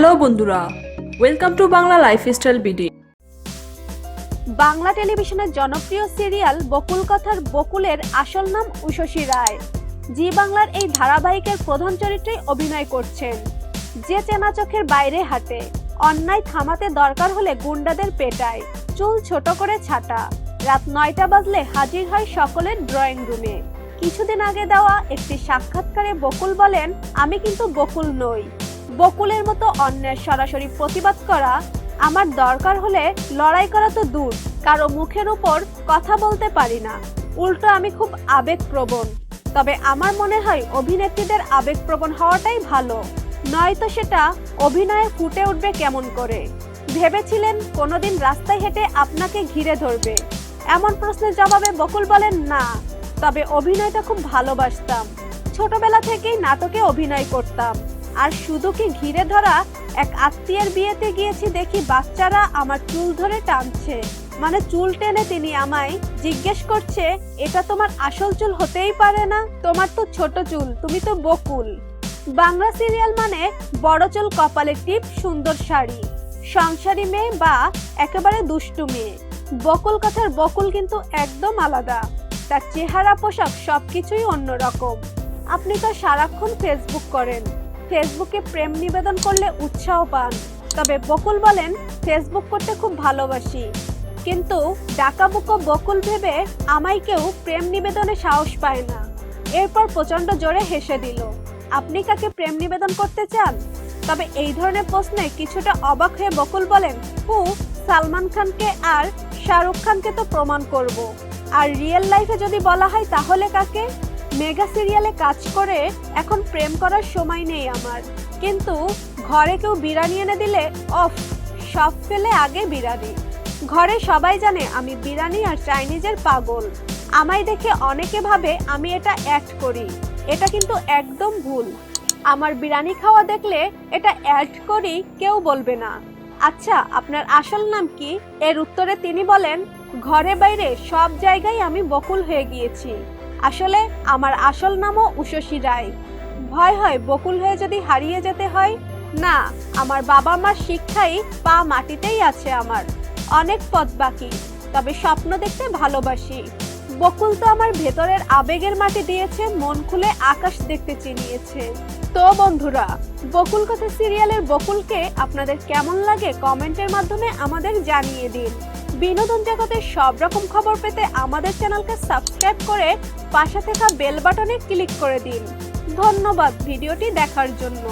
Hello বন্ধুরা welcome to Bangla lifestyle BD Bangla টেলিভিশনের জনপ্রিয় সিরিয়াল বকুল কথার বকুলের আসল নাম উষসী রায়। জি বাংলার এই ধারাবাহিকের প্রধান চরিত্রে অভিনয় করছেন। যে চেনা চোখের বাইরে হাঁটে, অন্যায় থামাতে দরকার হলে গুন্ডাদের পেটায়, চুল ছোট করে ছাটা। রাত নয়টা বাজলে হাজির হয় সকলের ড্রয়িং রুমে কিছুদিন আগে দেওয়া একটি সাক্ষাৎকারে বকুল বলেন, আমি কিন্তু বকুল নই। বকুলের মতো অন্যের সরাসরি প্রতিবাদ করা আমার দরকার হলে লড়াই করা তো দূর, কারও মুখের উপর কথা বলতে পারি না। উল্টো আমি খুব আবেগপ্রবণ, তবে আমার মনে হয় অভিনেত্রীদের আবেগপ্রবণ হওয়াটাই ভালো, নয়তো সেটা অভিনয়ে ফুটে উঠবে কেমন করে। ভেবেছিলেন কোনোদিন রাস্তায় হেঁটে আপনাকে ঘিরে ধরবে। এমন প্রশ্নের জবাবে বকুল বলেন, না, তবে অভিনয়টা খুব ভালোবাসতাম। ছোটবেলা থেকেই নাটকে অভিনয় করতাম। আর শুধু কি ঘিরে ধরা এক আত্মীয়ের বিয়েতে গিয়েছি দেখি বাচ্চারা আমার চুল ধরে টানছে। মানে চুল টেনে তিনি আমায় জিজ্ঞেস করছে, এটা তোমার আসল চুল হতেই পারে না? তোমার তো ছোট চুল, তুমি তো বকুল। বাংলা সিরিয়াল মানে বড় চুল কপালে টিপ, সুন্দর শাড়ি। সংসারী মেয়ে বা একেবারে দুষ্টু মেয়ে। বকুল কথার বকুল কিন্তু একদম আলাদা। তার চেহারা, পোশাক সবকিছুই অন্যরকম। আপনি তো সারাক্ষণ ফেসবুক করেন। ফেসবুকে প্রেম নিবেদন করলে উৎসাহ পান। তবে বকুল বলেন, ফেসবুক করতে খুব ভালোবাসি। কিন্তু ডাকাবুকো বকুল ভেবে আমায় কেউ প্রেম নিবেদনে সাহস পায় না। এরপর প্রচণ্ড জোরে হেসে দিল। আপনি কাকে প্রেম নিবেদন করতে চান? তবে এই ধরনের প্রশ্নে কিছুটা অবাক হয়ে বকুল বলেন, হু, সালমান খানকে আর শাহরুখ খানকে তো প্রমাণ করব। আর রিয়েল লাইফে যদি বলা হয় তাহলে কাকে? মেগা সিরিয়ালে কাজ করে এখন প্রেম করার সময় নেই আমার। কিন্তু ঘরে কেউ বিরিয়ানি এনে দিলে, অফ, সব ফেলে আগে বিরিয়ানি। ঘরে সবাই জানে আমি বিরিয়ানি আর চাইনিজের পাগল। আমায় দেখে অনেকে ভাবে আমি এটা অ্যাড করি। এটা কিন্তু একদম ভুল। আমার বিরিয়ানি খাওয়া দেখলে এটা অ্যাড করি কেউ বলবে না। আচ্ছা আপনার আসল নাম কি? এর উত্তরে তিনি বলেন, ঘরে বাইরে সব জায়গায় আমি বকুল হয়ে গিয়েছি। আসলে আমার আসল নামও উষসী রায়। ভয় হয় বকুল হয়ে যদি হারিয়ে যেতে হয়? না, আমার বাবা মার শিক্ষাই পা মাটিতেই আছে আমার। অনেক পথ বাকি, তবে স্বপ্ন দেখতে ভালোবাসি। বকুল তো আমার ভেতরের আবেগের মাটি দিয়েছে, মন খুলে আকাশ দেখতে চিনিয়েছে। তো বন্ধুরা, বকুল কথা সিরিয়ালের বকুলকে আপনাদের কেমন লাগে কমেন্টের মাধ্যমে আমাদের জানিয়ে দিন। বিনোদন জগতের সব রকম খবর পেতে আমাদের চ্যানেলকে সাবস্ক্রাইব করে পাশে থাকা বেল বাটনে ক্লিক করে দিন। ধন্যবাদ ভিডিওটি দেখার জন্য।